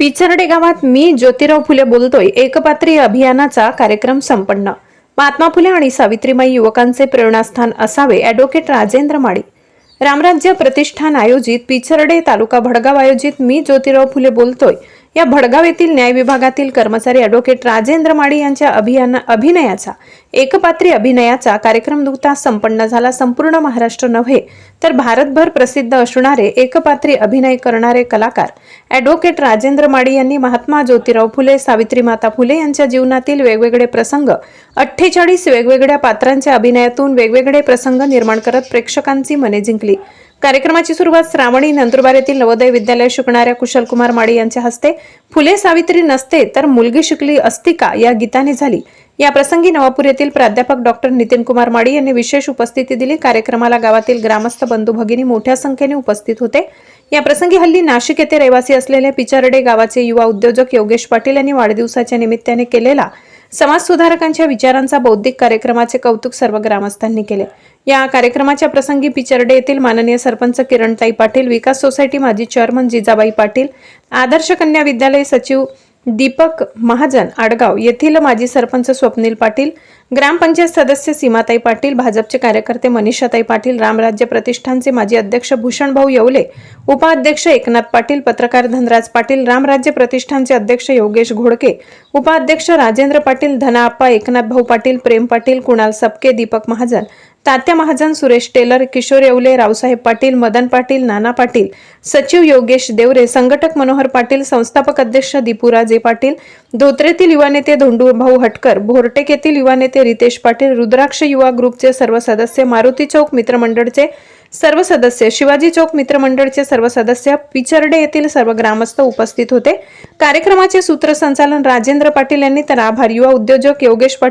पिचरडे गावात मी ज्योतिराव फुले बोलतोय एकपात्री अभियानाचा कार्यक्रम संपन्न. महात्मा फुले आणि सावित्रीबाई युवकांचे प्रेरणास्थान असावे ॲडव्होकेट राजेंद्र माळी. रामराज्य प्रतिष्ठान आयोजित पिचरडे तालुका भडगाव आयोजित मी ज्योतिराव फुले बोलतोय. या भडगाव येथील न्याय विभागातील कर्मचारी ॲडव्होकेट राजेंद्र माडी यांच्या अभियान अभिनयाचा एकपात्री अभिनयाचा कार्यक्रम नुकताच संपन्न झाला. संपूर्ण महाराष्ट्र नव्हे तर भारतभर प्रसिद्ध असणारे एकपात्री अभिनय करणारे कलाकार ॲडव्होकेट राजेंद्र माडी यांनी महात्मा ज्योतिराव फुले सावित्री माता फुले यांच्या जीवनातील वेगवेगळे प्रसंग अठ्ठेचाळीस वेगवेगळ्या पात्रांच्या अभिनयातून वेगवेगळे प्रसंग निर्माण करत प्रेक्षकांची मने जिंकली. कार्यक्रमाची सुरुवात श्रावणी नंदुरबार येथील नवोदय विद्यालय शिकणाऱ्या कुशलकुमार माळी यांच्या हस्ते फुले सावित्री नसते तर मुलगी शिकली असती का या गीताने झाली. या प्रसंगी नवापूर येथील प्राध्यापक डॉक्टर नितीन कुमार माळी यांनी विशेष उपस्थिती दिली. कार्यक्रमाला गावातील ग्रामस्थ बंधू भगिनी मोठ्या संख्येने उपस्थित होते. या प्रसंगी हल्ली नाशिक येथे रहिवासी असलेले पिचारडे गावाचे युवा उद्योजक योगेश पाटील यांनी वाढदिवसाच्या निमित्ताने केलेला समाज सुधारकांच्या विचारांचा बौद्धिक कार्यक्रमाचे कौतुक सर्व ग्रामस्थांनी केले. या कार्यक्रमाच्या प्रसंगी पिचर्डे येथील माननीय सरपंच किरणताई पाटील विकास सोसायटी माजी चेअरमन जिजाबाई पाटील आदर्श कन्या विद्यालय सचिव दीपक महाजन आडगाव येथील माजी सरपंच स्वप्नील पाटील ग्रामपंचायत सदस्य सीमाताई पाटील भाजपचे कार्यकर्ते मनीषाताई पाटील रामराज्य प्रतिष्ठानचे माजी अध्यक्ष भूषणभाऊ येवले उपाध्यक्ष एकनाथ पाटील पत्रकार धनराज पाटील रामराज्य प्रतिष्ठानचे अध्यक्ष योगेश घोडके उपाध्यक्ष राजेंद्र पाटील धनाप्पा एकनाथ भाऊ पाटील प्रेम पाटील कुणाल सपके दीपक महाजन तात्या महाजन सुरेश टेलर किशोर येवले रावसाहेब पाटील मदन पाटील नाना पाटील सचिव योगेश देवरे संघटक मनोहर पाटील संस्थापक अध्यक्ष दीपूराजे पाटील धोत्रेतील युवा नेते धोंडूभाऊ हटकर भोरटेक येथील युवा नेते रितेश पाटील रुद्राक्ष युवा ग्रुपचे सर्व सदस्य मारुती चौक मित्रमंडळचे सर्व सदस्य शिवाजी चौक मित्रमंडळचे सर्व सदस्य पिचर्डे येथील सर्व ग्रामस्थ उपस्थित होते. कार्यक्रमाचे सूत्रसंचालन राजेंद्र पाटील यांनी तर आभार. युवा उद्योजक योगेश पाटील